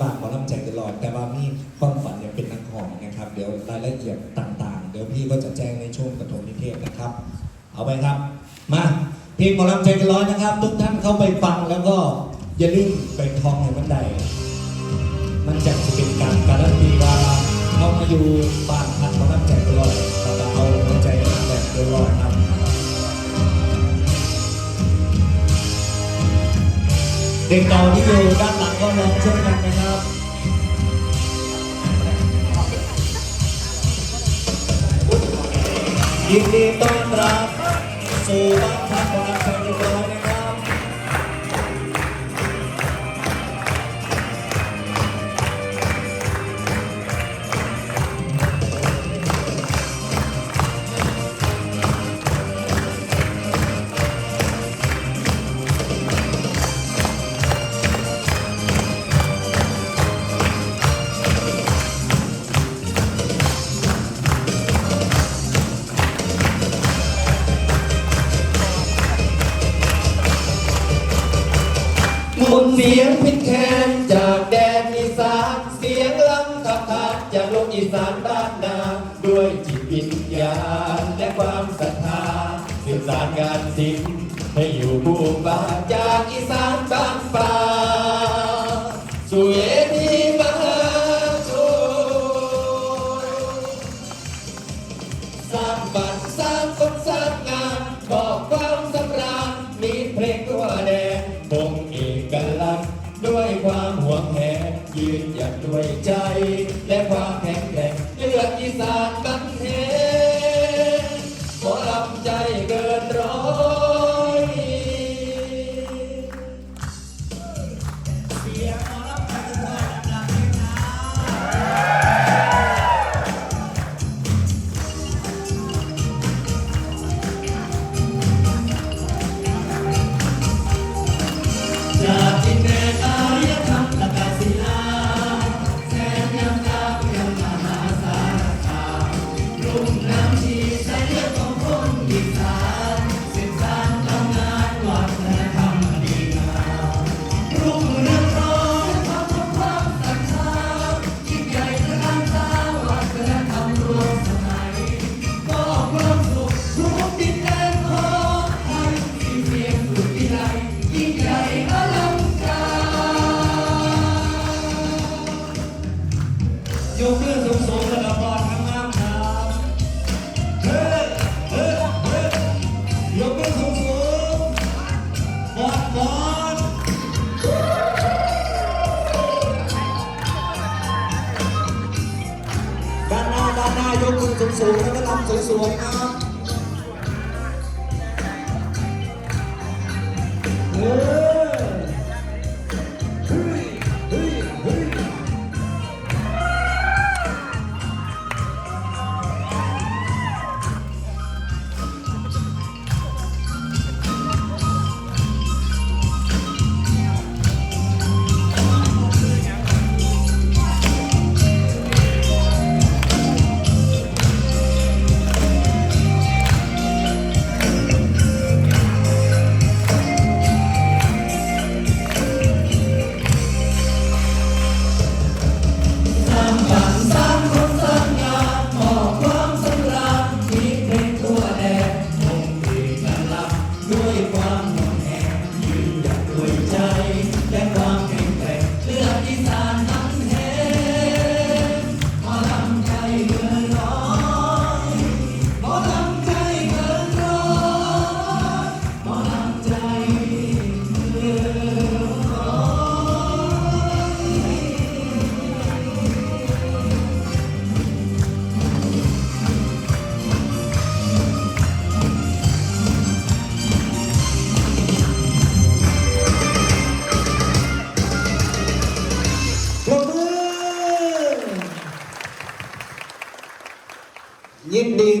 บางหมอลำใจกตลอด แต่ว่ามีความฝันอยากเป็นนักร้องนะครับ เดี๋ยวรายละเอียดต่างๆ เดี๋ยวพี่ก็จะแจ้งในช่วงปฐมนิเทศนะครับ เอาไปครับ มาเพลงหมอลำใจกตลอดนะครับ ทุกท่านเข้าไปฟังแล้วก็อย่าลืมไปท่องให้มันได มันจะเป็นการการันตีว่าเข้ามาอยู่บ้านพันหมอลำใจกตลอดแล้วก็เอาหัวใจมาแบบตลอดครับเด็กเก่าที่อยู่ด้านหลัง ก็ลองช่วยกันนะครับยินดีต้อนรับสู่บ้านพักของเรา นเสียงพินแคนจากแดนอีสานเสียงล้ำขับขานจากโลกอีสานบ้านนาด้วยจิตวิญญาณและความศรัทธาสืบสานงานศิลป์ให้อยู่คู่บ้านจากอีสานบ้านป่าสู่เวทีมหาชนสร้างบัตรสร้างคนสร้างงานบอก ลักด้วยความห่วงแหนยืนหยัดด้วยใจและ ยกมือสูงๆแล้วก็ลำสวยๆนะครับ